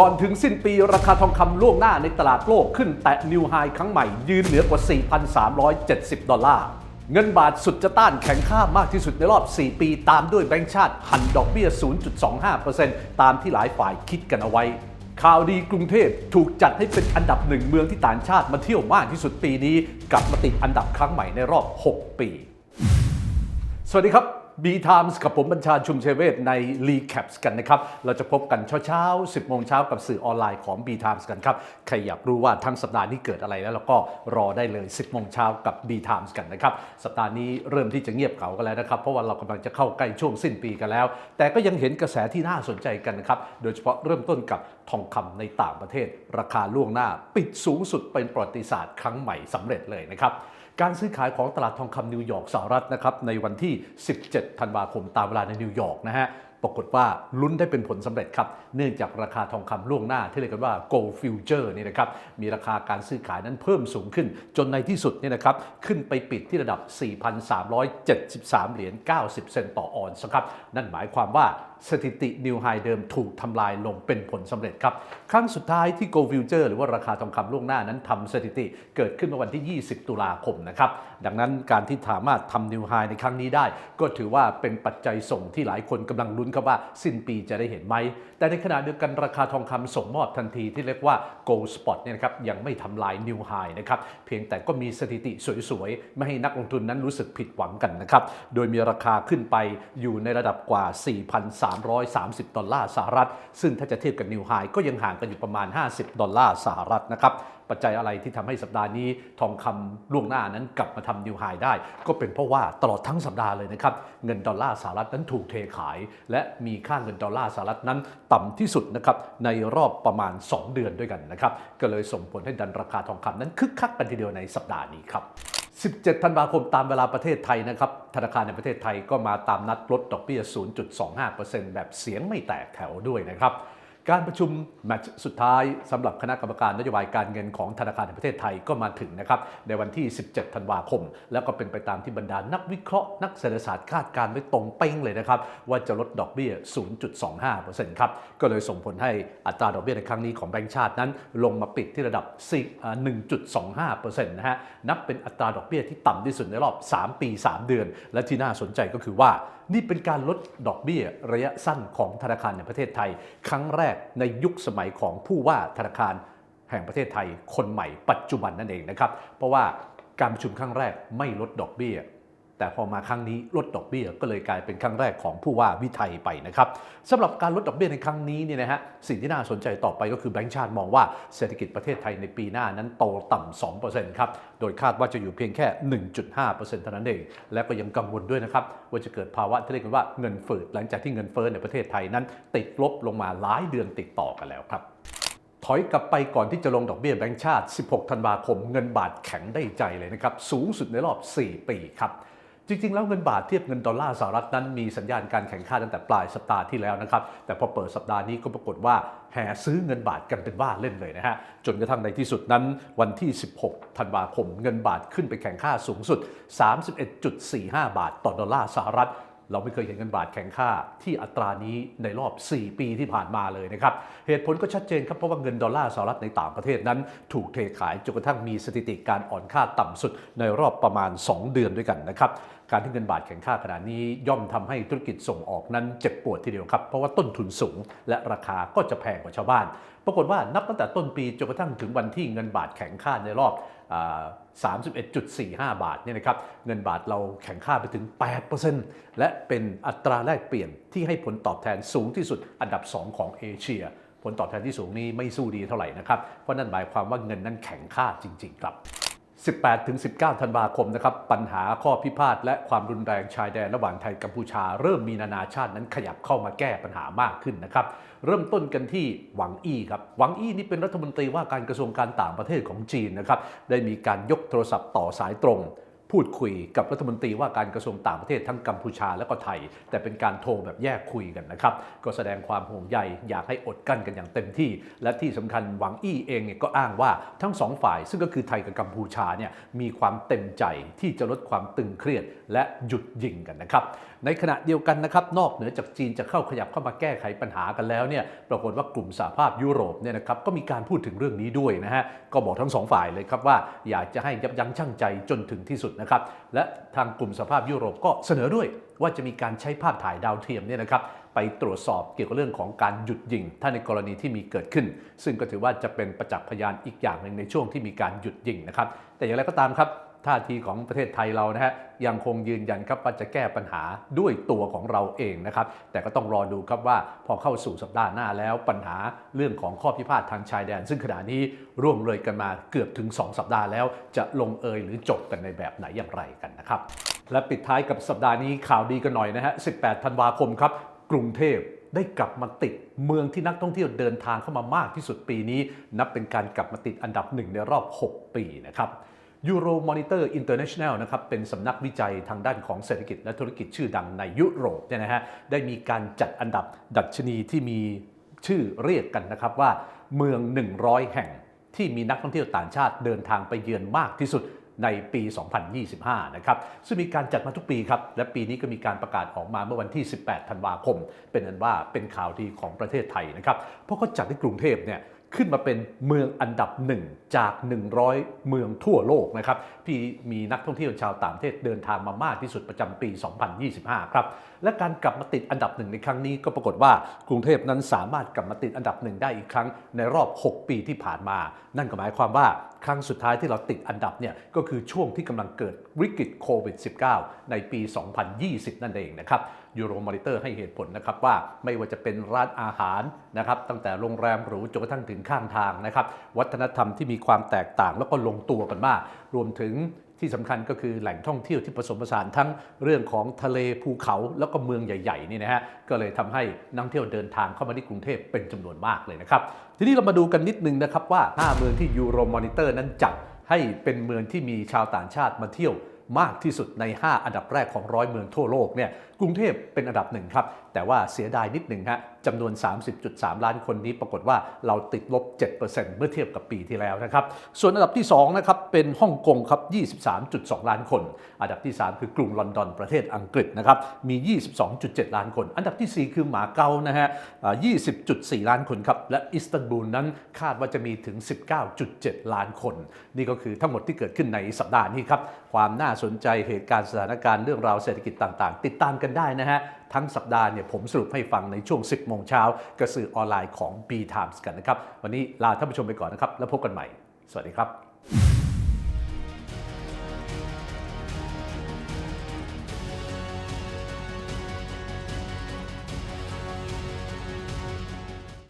ก่อนถึงสิ้นปีราคาทองคำล่วงหน้าในตลาดโลกขึ้นแตะนิวไฮครั้งใหม่ ยืนเหนือกว่า 4,370 ดอลลาร์ เงินบาทสุดจะต้านแข็งค่ามากที่สุดในรอบ 4 ปี ตามด้วยแบงก์ชาติหันดอกเบี้ย 0.25%ตามที่หลายฝ่ายคิดกันเอาไว้ ข่าวดีกรุงเทพถูกจัดให้เป็นอันดับหนึ่งเมืองที่ต่างชาติมาเที่ยวมากที่สุดปีนี้กลับมาติดอันดับครั้งใหม่ในรอบ 6 ปี สวัสดีครับ B Times กับผมบัญชาชุมเชเวศใน r e c a p s กันนะครับ เราจะพบกันเช้าๆ 10 โมงเช้ากับสื่อออนไลน์ของ B Times กันครับ ใครอยากรู้ว่าทั้งสัปดาห์นี้เกิดอะไรแล้วเราก็รอได้เลย 10 โมงเช้ากับ B Times กันนะครับ สัปดาห์นี้เริ่มที่จะเงียบเหงากันแล้วนะครับ เพราะว่าเรากำลังจะเข้าใกล้ช่วงสิ้นปีกันแล้ว แต่ก็ยังเห็นกระแสที่น่าสนใจกันนะครับ โดยเฉพาะเริ่มต้นกับทองคำในต่างประเทศ ราคาล่วงหน้า ปิดสูงสุดเป็นประวัติศาสตร์ครั้งใหม่สำเร็จเลยนะครับ การซื้อขายของตลาดทองคำนิวยอร์กสหรัฐนะครับในวันที่ 17 ธันวาคมตามเวลาในนิวยอร์กนะฮะปรากฏว่าลุ้นได้เป็นผลสำเร็จครับ เนื่องจากราคาทองคำล่วงหน้า ที่เรียกกันว่า gold future นี่นะครับ มีราคาการซื้อขายนั้นเพิ่มสูงขึ้น จนในที่สุดเนี่ยนะครับ ขึ้นไปปิดที่ระดับ 4,373 เหรียญ 90 เซนต์ต่อออนซ์ครับ นั่นหมายความว่า สถิตินิวไฮเดิมถูกทำลายลงเป็นผลสำเร็จครับ ครั้งสุดท้ายที่ Gold Future หรือว่าราคาทองคำล่วงหน้านั้นทำสถิติเกิดขึ้นเมื่อวันที่ 20 ตุลาคมนะครับ ดังนั้นการที่สามารถทำนิวไฮในครั้งนี้ได้ ก็ถือว่าเป็นปัจจัยส่งที่หลายคนกำลังลุ้นครับว่า สิ้นปีจะได้เห็นไหม แต่ในขณะเดียวกันราคาทองคำส่งมอบทันทีที่เรียกว่า Gold Spot เนี่ยนะครับยังไม่ทำลายนิวไฮนะครับเพียงแต่ก็มีสถิติสวยๆไม่ให้นักลงทุนนั้นรู้สึกผิดหวังกันนะครับโดยมีราคาขึ้นไปอยู่ในระดับกว่า330 ดอลลาร์สหรัฐ ซึ่งถ้าจะเทียบกับนิวไฮก็ยังห่างกันอยู่ประมาณ 50 ดอลลาร์สหรัฐนะครับปัจจัยอะไรที่ทำให้สัปดาห์นี้ทองคำล่วงหน้านั้นกลับมาทำนิวไฮได้ ก็เป็นเพราะว่าตลอดทั้งสัปดาห์เลยนะครับ เงินดอลลาร์สหรัฐนั้นถูกเทขาย และมีค่าเงินดอลลาร์สหรัฐนั้นต่ำที่สุดนะครับในรอบประมาณ 2 เดือนด้วยกันนะครับ ก็เลยส่งผลให้ดันราคาทองคำนั้นคึกคักกันทีเดียวในสัปดาห์นี้ครับ 17 ธันวาคมตามเวลาประเทศไทยนะครับ ธนาคารในประเทศไทยก็มาตามนัดลดดอกเบี้ย 0.25%แบบเสียงไม่แตกแถวด้วยนะครับ การประชุมแมตช์สุดท้ายสำหรับคณะกรรมการนโยบายการเงินของธนาคารแห่งประเทศไทยก็มาถึงนะครับในวันที่ 17 ธันวาคม แล้วก็เป็นไปตามที่บรรดานักวิเคราะห์นักเศรษฐศาสตร์คาดการณ์ไว้ตรงเป้งเลยนะครับ ว่าจะลดดอกเบี้ย 0.25%ครับ ก็เลยส่งผลให้อัตราดอกเบี้ยในครั้งนี้ของแบงก์ชาตินั้น ลงมาปิดที่ระดับ4อ่า1.25%นะฮะนับเป็นอัตราดอกเบี้ยที่ต่ำที่สุดในรอบ 3 ปี 3 เดือน และที่น่าสนใจก็คือว่า นี่เป็นการลดดอกเบี้ยระยะสั้นของธนาคารในประเทศไทย ครั้งแรกในยุคสมัยของผู้ว่าธนาคารแห่งประเทศไทยคนใหม่ปัจจุบันนั่นเองนะครับ เพราะว่าการประชุมครั้งแรกไม่ลดดอกเบี้ย แต่พอมาครั้งนี้ลดดอกเบี้ยก็เลยกลายเป็นครั้งแรกของผู้ว่าวิไทยไปนะครับสำหรับการลดดอกเบี้ยในครั้งนี้เนี่ยนะฮะสิ่งที่น่าสนใจต่อไปก็คือแบงก์ชาติมองว่าเศรษฐกิจประเทศไทยในปีหน้านั้นโตต่ำ2%ครับโดยคาดว่าจะอยู่เพียงแค่ 1.5%เท่านั้นเอง และก็ยังกังวลด้วยนะครับว่าจะเกิดภาวะที่เรียกกันว่าเงินเฟ้อหลังจากที่เงินเฟ้อในประเทศไทยนั้น ติดลบลงมาหลายเดือนติดต่อกันแล้วครับถอยกลับไปก่อนที่จะลงดอกเบี้ยแบงก์ชาติ 16 ธันวาคม เงินบาทแข็งได้ใจเลยนะครับ สูงสุดในรอบ 4 ปีครับ จริง ๆ แล้วเงินบาทเทียบเงินดอลลาร์สหรัฐนั้นมีสัญญาณการแข่งข้าตั้งแต่ปลายสัปดาห์ที่แล้วนะครับ แต่พอเปิดสัปดาห์นี้ก็ปรากฏว่าแห่ซื้อเงินบาทกันเป็นว่าเล่นเลยนะฮะ จนกระทั่งในที่สุดนั้น วันที่ 16 ธันวาคม เงินบาทขึ้นไปแข่งค่าสูงสุด 31.45 บาทต่อดอลลาร์สหรัฐเราไม่เคยเห็นเงินบาทแข็งค่าที่อัตรานี้ในรอบ 4 ปีที่ผ่านมาเลยนะครับ เหตุผลก็ชัดเจนครับ เพราะว่าเงินดอลลาร์สหรัฐในต่างประเทศนั้น ถูกเทขายจนกระทั่งมีสถิติการอ่อนค่าต่ำสุดในรอบประมาณ 2 เดือนด้วยกันนะครับ การที่เงินบาทแข็งค่าขนาดนี้ย่อมทำให้ธุรกิจส่งออกนั้นเจ็บปวดทีเดียวครับ เพราะว่าต้นทุนสูงและราคาก็จะแพงกว่าชาวบ้าน ปรากฏว่านับตั้งแต่ต้นปีจนกระทั่งถึงวันที่เงินบาทแข็งค่าในรอบอ31.45 บาทเนี่ยนะครับเงินบาทเราแข็งค่าไปถึง 8%และเป็นอัตราแลกเปลี่ยนที่ให้ผลตอบแทนสูงที่สุดอันดับ 2 ของเอเชียผลตอบแทนที่สูงนี้ไม่สู้ดีเท่าไหร่นะครับ เพราะนั่นหมายความว่าเงินนั้นแข็งค่าจริง ๆ ครับ 18-19 ธันวาคมนะครับปัญหาข้อพิพาทและความรุนแรงชายแดนระหว่างไทยกัมพูชา เริ่มมีนานาชาตินั้นขยับเข้ามาแก้ปัญหามากขึ้นนะครับ เริ่มต้นกันที่หวังอี้ครับหวังอี้นี่เป็นรัฐมนตรีว่าการกระทรวงการต่างประเทศของจีนนะครับได้มีการยกโทรศัพท์ต่อสายตรง พูดคุยกับรัฐมนตรีว่าการกระทรวงต่างประเทศทั้งกัมพูชาและก็ไทย แต่เป็นการโทรแบบแยกคุยกันนะครับ ก็แสดงความห่วงใยอยากให้อดกั้นกันอย่างเต็มที่ และที่สำคัญหวังอี้เองเนี่ยก็อ้างว่าทั้งสองฝ่าย ซึ่งก็คือไทยกับกัมพูชาเนี่ยมีความเต็มใจที่จะลดความตึงเครียดและหยุดยิงกันนะครับในขณะเดียวกันนะครับนอกเหนือจากจีนจะเข้าขยับเข้ามาแก้ไขปัญหากันแล้วเนี่ยปรากฏว่ากลุ่มสหภาพยุโรปเนี่ยนะครับก็มีการพูดถึงเรื่องนี้ด้วยนะฮะก็บอกทั้งสองฝ่ายเลยครับว่าอยากจะให้ยับยั้งชั่งใจจนถึงที่สุดนะครับและทางกลุ่มสหภาพยุโรปก็เสนอด้วยว่าจะมีการใช้ภาพถ่ายดาวเทียมเนี่ยนะครับไปตรวจสอบเกี่ยวกับเรื่องของการหยุดยิง ถ้าในกรณีที่มีเกิดขึ้น ซึ่งก็ถือว่าจะเป็นประจักษ์พยานอีกอย่างหนึ่งในช่วงที่มีการหยุดยิงนะครับแต่อย่างไรก็ตามครับ ท่าทีของประเทศไทยเรานะฮะยังคงยืนยันครับว่าจะแก้ปัญหาด้วยตัวของเราเองนะครับ แต่ก็ต้องรอดูครับว่าพอเข้าสู่สัปดาห์หน้าแล้วปัญหาเรื่องของข้อพิพาททางชายแดน ซึ่งขณะนี้ร่วงเลยกันมาเกือบถึง 2 สัปดาห์แล้ว จะลงเอยหรือจบกันในแบบไหนอย่างไรกันนะครับ และปิดท้ายกับสัปดาห์นี้ข่าวดีกันหน่อยนะฮะ 18 ธันวาคมครับกรุงเทพได้กลับมาติดเมืองที่นักท่องเที่ยวเดินทางเข้ามามากที่สุดปีนี้ นับเป็นการกลับมาติดอันดับหนึ่งในรอบ 6 ปีนะครับ Euro Monitor International นะครับเป็นสำนักวิจัยทางด้านของเศรษฐกิจและธุรกิจชื่อดังในยุโรปเนี่ยนะฮะได้มีการจัดอันดับดัชนีที่มีชื่อเรียกกันนะครับว่าเมือง 100 แห่งที่มีนักท่องเที่ยวต่างชาติเดินทางไปเยือนมากที่สุดในปี 2025 นะครับ ซึ่งมีการจัดมาทุกปีครับ และปีนี้ก็มีการประกาศออกมาเมื่อวันที่ 18 ธันวาคม เป็นอันว่าเป็นข่าวดีของประเทศไทยนะครับ เพราะเขาจัดที่กรุงเทพเนี่ย ขึ้นมาเป็นเมืองอันดับหนึ่งจาก 100 เมืองทั่วโลกนะครับที่มีนักท่องเที่ยวชาวต่างประเทศเดินทางมามากที่สุดประจำปี 2025 ครับและการกลับมาติดอันดับหนึ่งในครั้งนี้ก็ปรากฏว่ากรุงเทพนั้นสามารถกลับมาติดอันดับหนึ่งได้อีกครั้งในรอบ 6 ปีที่ผ่านมา นั่นก็หมายความว่าครั้งสุดท้ายที่เราติดอันดับเนี่ยก็คือช่วงที่กำลังเกิดวิกฤตโควิด -19 ในปี 2020 นั่นเองนะครับยูโรมอนิเตอร์ให้เหตุผลนะครับว่าไม่ว่าจะเป็นร้านอาหารนะครับตั้งแต่โรงแรมหรูจนกระทั่งถึงข้างทางนะครับวัฒนธรรมที่มีความแตกต่างแล้วก็ลงตัวกันมาก รวมถึง ที่สำคัญก็คือแหล่งท่องเที่ยวที่ผสมผสานทั้งเรื่องของทะเลภูเขาแล้วก็เมืองใหญ่ๆนี่นะฮะก็เลยทำให้นักเที่ยวเดินทางเข้ามาที่กรุงเทพเป็นจำนวนมากเลยนะครับ ทีนี้เรามาดูกันนิดนึงนะครับว่า 5 เมืองที่ยูโรมอนิเตอร์นั้นจัดให้เป็นเมืองที่มีชาวต่างชาติมาเที่ยวมากที่สุดใน 5 อันดับแรกของร้อยเมืองทั่วโลกเนี่ยกรุงเทพเป็นอันดับหนึ่งครับแต่ว่าเสียดายนิดหนึ่งฮะจำนวน 30.3 ล้านคนนี้ปรากฏว่าเราติดลบ 7%เมื่อเทียบกับปีที่แล้วนะครับ ส่วนอันดับที่2นะครับเป็นฮ่องกงครับ 23.2 ล้านคน อันดับที่ 3 คือกรุงลอนดอนประเทศอังกฤษนะครับ มี 22.7 ล้านคน อันดับทีสี่4 คือหมาเก๊านะฮะอ่า20.4 ล้านคนครับ และอิสตันบูลนั้นคาดว่าจะมีถึง 19.7 ล้านคน นี่ก็คือทั้งหมดที่เกิดขึ้นในสัปดาห์นี้ครับ ความน่าสนใจเหตุการณ์สถานการณ์เรื่องราวเศรษฐกิจต่างๆ ติดตามกันได้นะฮะทั้งสัปดาห์เนี่ยผมสรุปให้ฟังในช่วง 10 โมงเช้ากระสื่อออนไลน์ของ B Times กันนะครับ วันนี้ลาท่านผู้ชมไปก่อนนะครับ แล้วพบกันใหม่ สวัสดีครับ